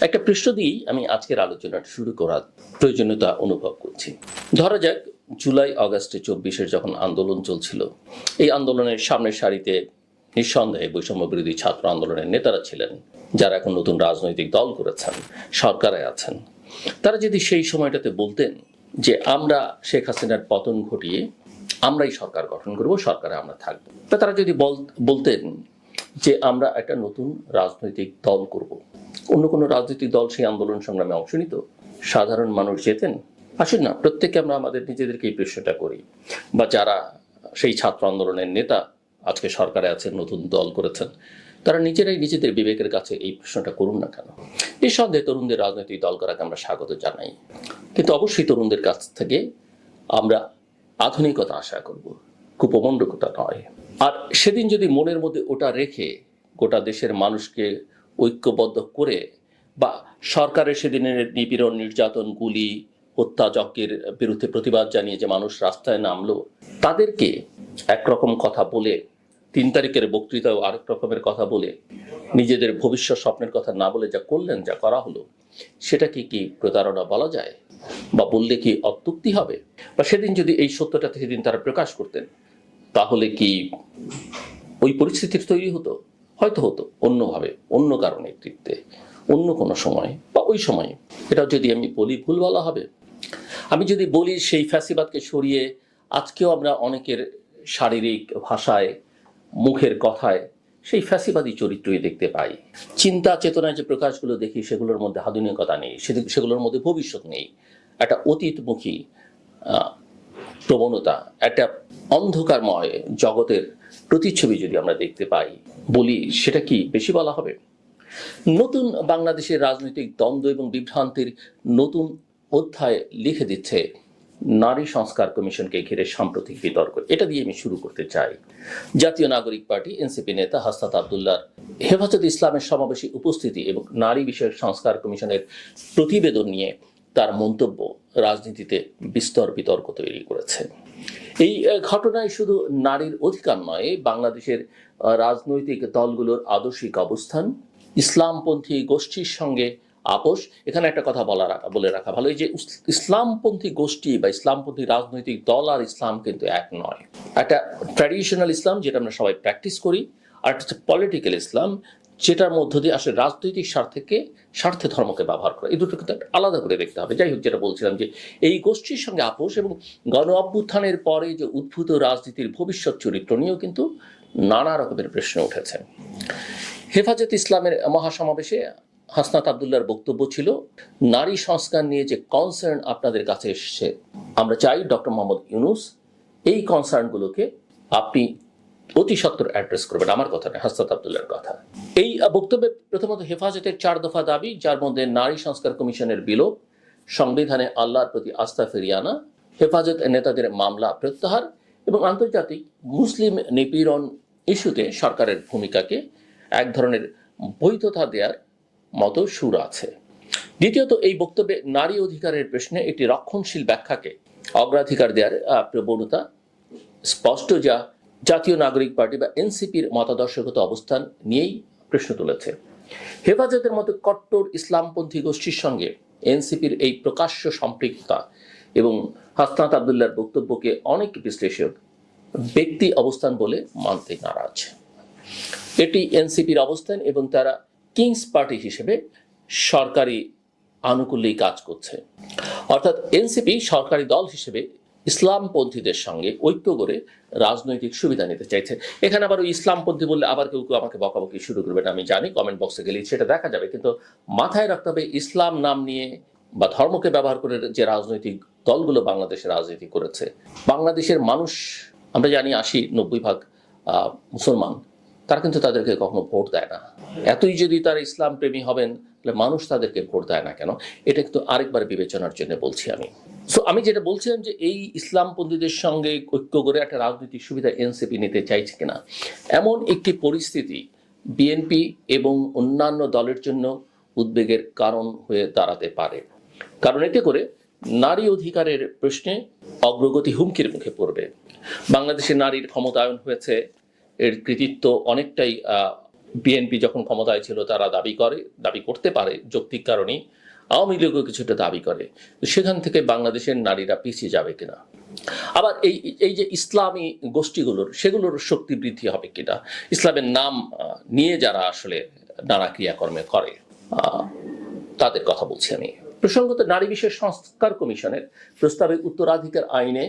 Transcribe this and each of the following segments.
একটা পৃষ্ঠ দিয়েই আমি আজকের আলোচনাটা শুরু করার প্রয়োজনীয়তা অনুভব করছি। ধরা যাক, জুলাই আগস্টে চব্বিশের যখন আন্দোলন চলছিল, এই আন্দোলনের সামনের সারিতে নিঃসন্দেহে বৈষম্য বিরোধী ছাত্র আন্দোলনের নেতারা ছিলেন, যারা এখন নতুন রাজনৈতিক দল করেছেন, সরকারে আছেন। তারা যদি সেই সময়টাতে বলতেন যে আমরা শেখ হাসিনার পতন ঘটিয়ে আমরাই সরকার গঠন করব, সরকারে আমরা থাকব। বা তারা যদি বল- বলতেন যে আমরা একটা নতুন রাজনৈতিক দল করব অন্য কোনো রাজনৈতিক দল সেই আন্দোলন সংগ্রামে অংশ নিত? সাধারণ মানুষ যেতেন? আসুন না প্রত্যেকে আমরা আমাদের নিজেদেরকে এই প্রশ্নটা করি। বা যারা সেই ছাত্র আন্দোলনের নেতা, আজকে সরকারে আছেন, নতুন দল করেছেন, তারা নিজেরাই নিজেদের বিবেকের কাছে এই প্রশ্নটা করুন না কেন? নিঃসন্দেহে তরুণদের রাজনৈতিক দল করাকে আমরা স্বাগত জানাই। কিন্তু অবশ্যই তরুণদের কাছ থেকে আমরা আধুনিকতা আশা করব, কুপমণ্ডকতা নয়। আর সেদিন যদি মনের মধ্যে ওটা রেখে গোটা দেশের মানুষকে ঐক্যবদ্ধ করে বা সরকারের সেদিনের নিপীড়ন নির্যাতন গুলি হত্যাযজ্ঞের বিরুদ্ধে প্রতিবাদ জানিয়ে যে মানুষ রাস্তায় নামলো, তাদেরকে একরকম কথা বলে, তিন তারিখের বক্তৃতাও আরেক রকমের কথা বলে, নিজেদের ভবিষ্যৎ স্বপ্নের কথা না বলে যা করলেন, যা করা হলো সেটা কি কি প্রতারণা বলা যায়? বা বললে কি অত্যুক্তি হবে? বা সেদিন যদি এই সত্যটা সেদিন তারা প্রকাশ করতেন, তাহলে কি ওই পরিস্থিতির তৈরি হতো? হয়তো হতো অন্যভাবে, অন্য কারণে নেতৃত্বে অন্য কোনো সময় বা ওই সময়ে। এটাও যদি আমি বলি ভুল বলা হবে। আমি যদি বলি সেই ফ্যাসিবাদকে সরিয়ে আজকেও আমরা অনেকের শারীরিক ভাষায়, মুখের কথায় সেই ফ্যাসিবাদী চরিত্রই দেখতে পাই। চিন্তা, চেতনায় যে প্রকাশগুলো দেখি সেগুলোর মধ্যে আধুনিকতা নেই সেগুলোর মধ্যে ভবিষ্যৎ নেই। একটা অতীতমুখী প্রবণতা, একটা অন্ধকারময় জগতের প্রতিচ্ছবি যদি আমরা দেখতে পাই, বলি সেটা কি বেশি বলা হবে? নতুন বাংলাদেশের রাজনৈতিক দ্বন্দ্ব এবং বিভ্রান্তির নতুন অধ্যায় লিখে দিচ্ছে নারী সংস্কার কমিশনকে ঘিরে সাম্প্রতিক বিতর্ক। এটা দিয়ে আমি শুরু করতে চাই। জাতীয় নাগরিক পার্টি, এনসিপি নেতা হাসনাত আবদুল্লার হেফাজত ইসলামের সমাবেশে উপস্থিতি এবং নারী বিষয়ক সংস্কার কমিশনের প্রতিবেদন নিয়ে তার মন্তব্য রাজনীতিতে বিস্তর বিতর্ক তৈরি করেছে। এই ঘটনায় শুধু নারীর অধিকার নয়, বাংলাদেশের রাজনৈতিক দলগুলোর আদর্শিক অবস্থান, ইসলামপন্থী গোষ্ঠীর সঙ্গে আপোষ। এখানে একটা কথা বলা রাখা, বলে রাখা ভালো যে ইসলামপন্থী গোষ্ঠী বা ইসলামপন্থী রাজনৈতিক দল আর ইসলাম কিন্তু এক নয়। একটা ট্র্যাডিশনাল ইসলাম যেটা আমরা সবাই প্র্যাকটিস করি, আর একটা হচ্ছে পলিটিক্যাল ইসলাম যেটার মধ্য দিয়ে আসলে রাজনৈতিক স্বার্থকে, স্বার্থে ধর্মকে ব্যবহার করা। এই দুটো কিন্তু আলাদা করে দেখতে হবে। যাই হোক, যেটা বলছিলাম যে এই গোষ্ঠীর সঙ্গে আপোষ এবং গণ অভ্যুত্থানের পরে যে উদ্ভূত রাজনীতির ভবিষ্যৎ চরিত্র নিয়েও কিন্তু নানা রকমের প্রশ্ন উঠেছে। হেফাজত ইসলামের মহাসমাবেশে হাসনাত আবদুল্লার বক্তব্য ছিল, নারী সংস্কার নিয়ে যে কনসার্ন আপনাদের কাছে এসেছে, আমরা চাই ডক্টর মোহাম্মদ ইউনুস, এই কনসার্নগুলোকে আপনি অতি সত্বর অ্যাড্রেস করবেন, আমার কথা নয় হাসনাত আবদুল্লার কথা। এই বক্তব্যে প্রথমত হেফাজতের চার দফা দাবি, যার মধ্যে নারী সংস্কার কমিশনের বিলোপ, সংবিধানে আল্লাহর প্রতি আস্থা ফিরিয়ে আনা, হেফাজত নেতাদের মামলা প্রত্যাহার এবং আন্তর্জাতিক মুসলিম নিপীড়ন ইস্যুতে সরকারের ভূমিকাকে এক ধরনের বৈধতা দেওয়ার মতো সুর আছে। দ্বিতীয়ত, এই বক্তব্যে নারী অধিকারের প্রশ্নে একটি রক্ষণশীল ব্যাখ্যাকে অগ্রাধিকার দেওয়ার প্রবণতা স্পষ্ট যা জাতীয় নাগরিক পার্টি বা এনসিপির মতাদর্শগত অবস্থান নিয়েই প্রশ্ন তুলেছে। হেফাজতের মতো কট্টর ইসলামপন্থী গোষ্ঠীর সঙ্গে এনসিপির এই প্রকাশ্য সম্পৃক্ততা এবং হাসনাত আবদুল্লার বক্তব্যকে অনেক বিশ্লেষক ব্যক্তি অবস্থান বলে মানতে নারাজ। এটি এনসিপির অবস্থান এবং তারা কিংস পার্টি হিসেবে সরকারি আনুকূল্যেই কাজ করছে। অর্থাৎ এনসিপি সরকারি দল হিসেবে ইসলামপন্থীদের সঙ্গে ঐক্য করে রাজনৈতিক সুবিধা নিতে চাইছে। এখানে আবার ওই ইসলামপন্থী বললে আবার কেউ কেউ আমাকে বকাবকি শুরু করবে না, আমি জানি কমেন্ট বক্সে গেলেই সেটা দেখা যাবে। কিন্তু মাথায় রাখতে হবে, ইসলাম নাম নিয়ে বা ধর্মকে ব্যবহার করে যে রাজনৈতিক দলগুলো বাংলাদেশে রাজনীতি করেছে, বাংলাদেশের মানুষ, আমরা জানি আশি, নব্বই ভাগ মুসলমান, তারা কিন্তু তাদেরকে কখনো ভোট দেয় না। এতই যদি তারা ইসলাম প্রেমী হবেন, তাহলে মানুষ তাদেরকে ভোট দেয় না কেন? এটা কিন্তু আরেকবার বিবেচনার জন্য বলছি আমি। সো আমি যেটা বলছিলাম যে এই ইসলামপন্থীদের সঙ্গে ঐক্য করে একটা রাজনৈতিক সুবিধা এনসিপি নিতে চাইছে কিনা, এমন একটি পরিস্থিতি বিএনপি এবং অন্যান্য দলের জন্য উদ্বেগের কারণ হয়ে দাঁড়াতে পারে। কারণ এতে করে নারী অধিকারের প্রশ্নে অগ্রগতি হুমকির মুখে পড়বে। বাংলাদেশে নারীর ক্ষমতায়ন হয়েছে, এর কৃতিত্ব অনেকটাই বিএনপি যখন ক্ষমতায় ছিল তারা দাবি করে, দাবি করতে পারে যৌক্তিক কারণেই। আওয়ামী লীগও কিছুটা দাবি করে। সেখান থেকে বাংলাদেশের নারীরা পিছিয়ে যাবে কিনা? আবার এই এই যে ইসলামী গোষ্ঠীগুলোর, সেগুলোর শক্তি বৃদ্ধি হবে কিনা? ইসলামের নাম নিয়ে যারা আসলে নানা ক্রিয়াকর্মে করে তাদের কথা বলছি আমি। প্রসঙ্গত নারী বিষয় সংস্কার কমিশনের প্রস্তাবে উত্তরাধিকার আইনে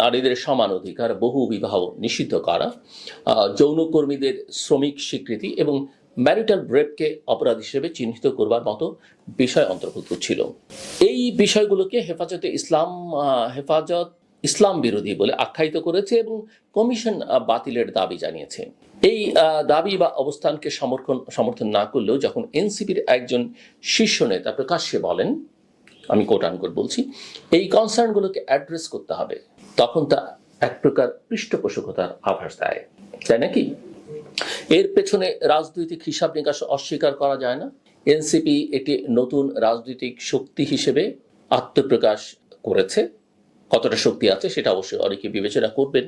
নারীদের সমান অধিকার, বহু বিবাহ নিষিদ্ধ করা যৌনকর্মীদের শ্রমিক স্বীকৃতি এবং ম্যারিটাল রেপকে অপরাধ হিসেবে চিহ্নিত করবার মতো বিষয় অন্তর্ভুক্ত ছিল। এই বিষয়গুলোকে হেফাজতে ইসলাম হেফাজত ইসলাম বিরোধী বলে আখ্যায়িত করেছে এবং কমিশন বাতিলের দাবি জানিয়েছে। এই দাবি বা অবস্থানকে সমর্থন সমর্থন না করলেও যখন এনসিপির একজন শীর্ষ নেতা প্রকাশ্যে বলেন, আমি কোট আনকোট বলছি, এই কনসার্নগুলোকে অ্যাড্রেস করতে হবে তখন তা এক প্রকার পৃষ্ঠপোষকতার আভাস দেয়। তাই নাকি? এর পেছনে রাজনৈতিক হিসাব নিকাশ অস্বীকার করা যায় না। এনসিপি এটি নতুন রাজনৈতিক শক্তি হিসেবে আত্মপ্রকাশ করেছে। কতটা শক্তি আছে সেটা অবশ্যই অনেকে বিবেচনা করবেন।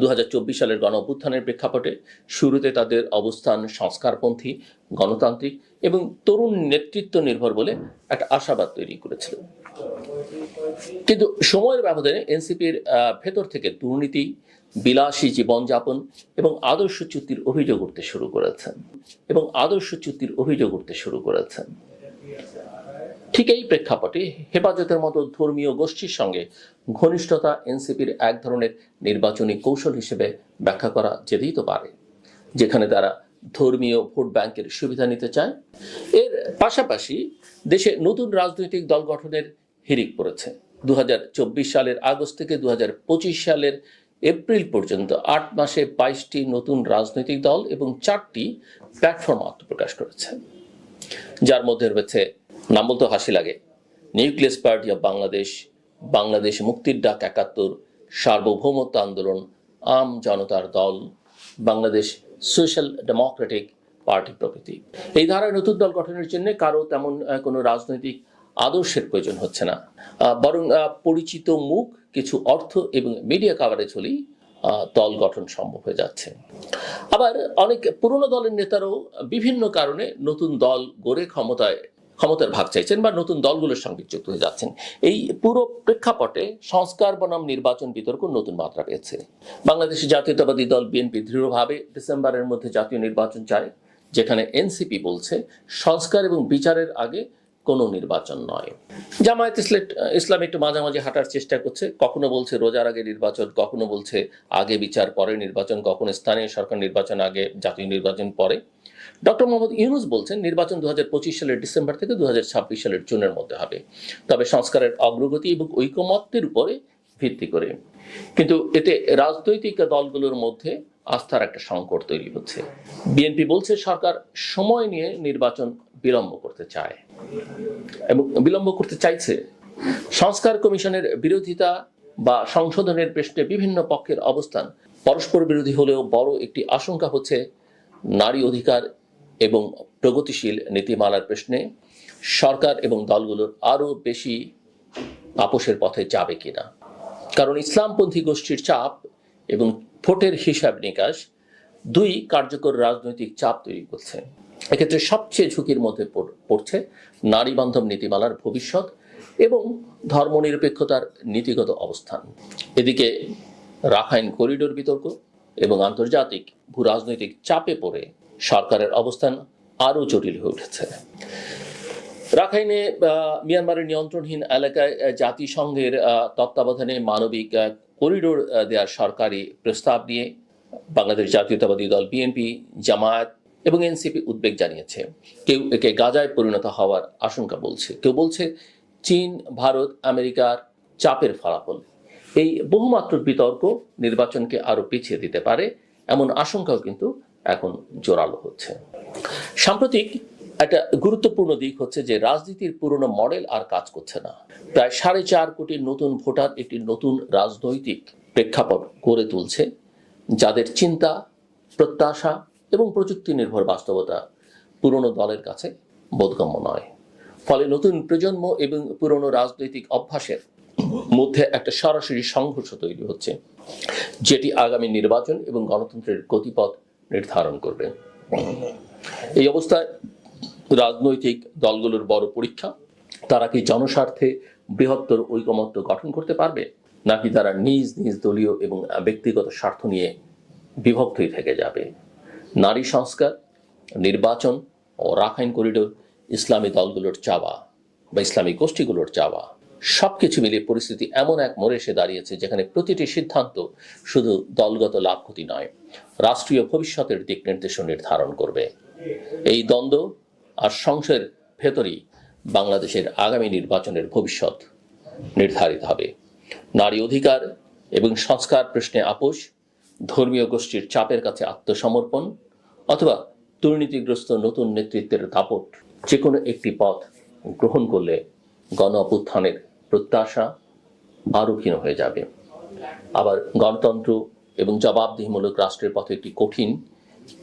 দু হাজার চব্বিশ সালের গণ অভ্যুত্থানের প্রেক্ষাপটে শুরুতে তাদের অবস্থান সংস্কারপন্থী, গণতান্ত্রিক এবং তরুণ নেতৃত্ব নির্ভর বলে একটা আশাবাদ তৈরি করেছিল। কিন্তু সময়ের ব্যবধানে এনসিপির ভেতর থেকে দুর্নীতি বিলাসী জীবনযাপন এবং আদর্শ আদর্শচ্যুতির অভিযোগ উঠতে শুরু করেছেন এবং আদর্শ আদর্শচ্যুতির অভিযোগ উঠতে শুরু করেছেন ঠিক এই প্রেক্ষাপটে হেফাজতের মতো ধর্মীয় গোষ্ঠীর সঙ্গে ঘনিষ্ঠতা এনসিপির এক ধরনের নির্বাচনী কৌশল হিসেবে ব্যাখ্যা করা যেতেই তো পারে, যেখানে তারা ধর্মীয় ভোট ব্যাংকের সুবিধা নিতে চায়। এর পাশাপাশি দেশে নতুন রাজনৈতিক দল গঠনের হিরিক পড়েছে। দু হাজার চব্বিশ সালের আগস্ট থেকে দু হাজার পঁচিশ সালের এপ্রিল পর্যন্ত আট মাসে বাইশটি নতুন রাজনৈতিক দল এবং চারটি প্ল্যাটফর্ম আত্মপ্রকাশ করেছে। যার মধ্যে রয়েছে, নাম বলতে হাসি লাগে, nucleus party of Bangladesh Bangladesh মুক্তির ডাক একাত্তর, সার্বভৌমত্ব আন্দোলন, আম জনতার দল, বাংলাদেশ সোশ্যাল ডেমোক্রেটিক পার্টি প্রভৃতি। এই ধারায় নতুন দল গঠনের জন্য কারও তেমন কোনো রাজনৈতিক আদর্শের প্রয়োজন হচ্ছে না। বরং পরিচিত মুখ, কিছু অর্থ এবং মিডিয়া কাভারেজ হলেই দল গঠন সম্ভব হয়ে যাচ্ছে। আবার অনেক পুরনো দলের নেতারাও বিভিন্ন কারণে নতুন দল গড়ে ক্ষমতায়, ক্ষমতার ভাগ চাইছেন বা নতুন দলগুলোর সঙ্গে যুক্ত হয়ে যাচ্ছেন। এই পুরো প্রেক্ষাপটে সংস্কার বনাম নির্বাচন বিতর্ক নতুন মাত্রা পেয়েছে। বাংলাদেশ জাতীয়তাবাদী দল বিএনপি দৃঢ়ভাবে ডিসেম্বরের মধ্যে জাতীয় নির্বাচন চায়, যেখানে এনসিপি বলছে, সংস্কার এবং বিচারের আগে কোনো নির্বাচন নয়। জামায়াত ইসলাম একটু মাঝামাঝি হাঁটার চেষ্টা করছে। কখনো বলছে রোজার আগে নির্বাচন, কখনো বলছে আগে বিচার, পরে নির্বাচন, কখনো স্থানীয় সরকার নির্বাচন আগে, জাতীয় নির্বাচন পরে। ডক্টর মোহাম্মদ ইউনুস বলছেন, নির্বাচন দু হাজার পঁচিশ সালের ডিসেম্বর থেকে দু হাজার ছাব্বিশ সালের জুনের মধ্যে হবে। তবে সংস্কারের অগ্রগতি এবং ঐকমত্যের উপরে ভিত্তি করে। কিন্তু এতে রাজনৈতিক দলগুলোর মধ্যে আস্থার একটা সংকট তৈরি হচ্ছে। বিএনপি বলছে সরকার সময় নিয়ে নির্বাচন বিলম্ব করতে চায় এবং বিলম্ব করতে চাইছে। সংস্কার কমিশনের বিরোধিতা বা সংশোধনের প্রশ্নে বিভিন্ন পক্ষের অবস্থান পরস্পর বিরোধী হলেও বড় একটি আশঙ্কা হচ্ছে নারী অধিকার এবং প্রগতিশীল নীতিমালার প্রশ্নে সরকার এবং দলগুলোর আরও বেশি আপোষের পথে যাবে কিনা। কারণ ইসলামপন্থী গোষ্ঠীর চাপ এবং ভোটের হিসাব নিকাশ, দুই কার্যকর রাজনৈতিক চাপ তৈরি করছে। এক্ষেত্রে সবচেয়ে ঝুঁকির মধ্যে পড়- পড়ছে নারী বান্ধব নীতিমালার ভবিষ্যৎ এবং ধর্মনিরপেক্ষতার নীতিগত অবস্থান। এদিকে রাখাইন করিডোর বিতর্ক এবং আন্তর্জাতিক ভূ রাজনৈতিক চাপে পড়ে সরকারের অবস্থান আরও জটিল হয়ে উঠেছে। রাখাইনে মিয়ানমারের নিয়ন্ত্রণহীন এলাকায় জাতিসংঘের তত্ত্বাবধানে মানবিক করিডোর দেওয়ার সরকারি প্রস্তাব নিয়ে বাংলাদেশ জাতীয়তাবাদী দল, বিএনপি, জামায়াত এবং এনসিপি উদ্বেগ জানিয়েছে। কেউ একে গাজায় পরিণত হওয়ার আশঙ্কা বলছে। কেউ বলছে চীন, ভারত, আমেরিকার চাপের ফলাফল। এই বহুমাত্র বিতর্ক নির্বাচনকে আরও পিছিয়ে দিতে পারে, এমন আশঙ্কাও কিন্তু এখন জোরালো হচ্ছে। সাম্প্রতিক একটা গুরুত্বপূর্ণ দিক হচ্ছে যে রাজনীতির পুরনো মডেল আর কাজ করছে না। প্রায় সাড়ে চার কোটি নতুন ভোটার একটি নতুন রাজনৈতিক প্রেক্ষাপট গড়ে তুলছে, যাদের চিন্তা, প্রত্যাশা এবং প্রযুক্তি নির্ভর বাস্তবতা পুরনো দলের কাছে বোধগম্য নয়। ফলে নতুন প্রজন্ম এবং পুরনো রাজনৈতিক অভ্যাসের মধ্যে একটা সরাসরি সংঘর্ষ তৈরি হচ্ছে, যেটি আগামী নির্বাচন এবং গণতন্ত্রের গতিপথ নির্ধারণ করবে। এই অবস্থায় রাজনৈতিক দলগুলোর বড় পরীক্ষা। তারা কি জনস্বার্থে বৃহত্তর ঐকমত্য গঠন করতে পারবে? নাকি তারা নিজ নিজ দলীয় এবং ব্যক্তিগত স্বার্থ নিয়ে বিভক্তই থেকে যাবে? নারী সংস্কার, নির্বাচন ও রাখাইন করিডোর ইসলামী দলগুলোর চাওয়া বা ইসলামী গোষ্ঠীগুলোর চাওয়া। সবকিছু মিলিয়ে পরিস্থিতি এমন এক মোড়ে এসে দাঁড়িয়েছে যেখানে প্রতিটি সিদ্ধান্ত শুধু দলগত লাভ ক্ষতি নয়, রাষ্ট্রীয় ভবিষ্যতের দিক নির্দেশও নির্ধারণ করবে। এই দ্বন্দ্ব আর সংশয়ের ভেতরেই বাংলাদেশের আগামী নির্বাচনের ভবিষ্যৎ নির্ধারিত হবে। নারী অধিকার এবং সংস্কার প্রশ্নে আপোষ, ধর্মীয় গোষ্ঠীর চাপের কাছে আত্মসমর্পণ অথবা দুর্নীতিগ্রস্ত নতুন নেতৃত্বের দাপট যে কোনো একটি পথ গ্রহণ করলে গণ অভ্যুত্থানের প্রত্যাশা আরও ক্ষীণ হয়ে যাবে। আবার গণতন্ত্র এবং জবাবদিহিমূলক রাষ্ট্রের পথে একটি কঠিন,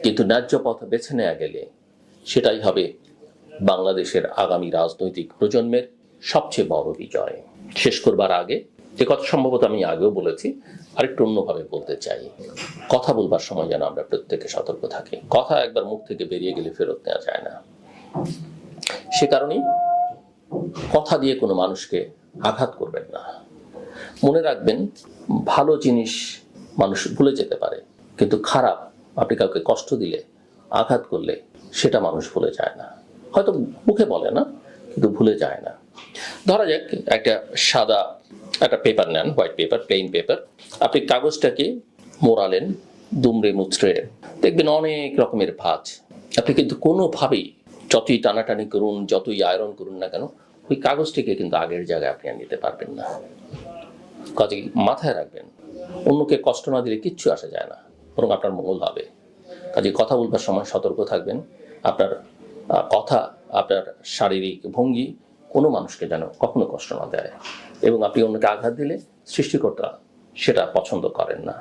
কিন্তু ন্যায্য পথ বেছে নেওয়া গেলে সেটাই হবে বাংলাদেশের আগামী রাজনৈতিক প্রজন্মের সবচেয়ে বড় বিজয়। শেষ করবার আগে, যে কথা সম্ভবত আমি আগেও বলেছি, আরেকটু অন্যভাবে বলতে চাই। কথা বলবার সময় যেন আমরা প্রত্যেকে সতর্ক থাকি। কথা একবার মুখ থেকে বেরিয়ে গেলে ফেরত নেওয়া যায় না। সে কারণেই কথা দিয়ে কোনো মানুষকে আঘাত করবেন না। মনে রাখবেন, ভালো জিনিস মানুষ ভুলে যেতে পারে, কিন্তু খারাপ আপনি কাউকে কষ্ট দিলে, আঘাত করলে সেটা মানুষ ভুলে যায় না। হয়তো মুখে বলে না, কিন্তু ভুলে যায় না। ধরা যাক একটা সাদা, একটা পেপার নেন হোয়াইট পেপার প্লেন পেপার আপনি কাগজটাকে মোড়ালেন দুমড়ে মুচড়ে। দেখবেন অনেক রকমের ভাঁজ। আপনি কিন্তু কোনোভাবেই যতই টানাটানি করুন, যতই আয়রন করুন না কেন, ওই কাগজটিকে কিন্তু আগের জায়গায় আপনি আর নিতে পারবেন না। কাজে মাথায় রাখবেন, অন্যকে কষ্ট না দিলে কিচ্ছু আসা যায় না, বরং আপনার মঙ্গল হবে। কাজে কথা বলবার সময় সতর্ক থাকবেন। আপনার কথা, আপনার শারীরিক ভঙ্গি কোনো মানুষকে যেন কখনো কষ্ট না দেয়। এবং আপনি অন্যকে আঘাত দিলে সৃষ্টিকর্তা সেটা পছন্দ করেন না।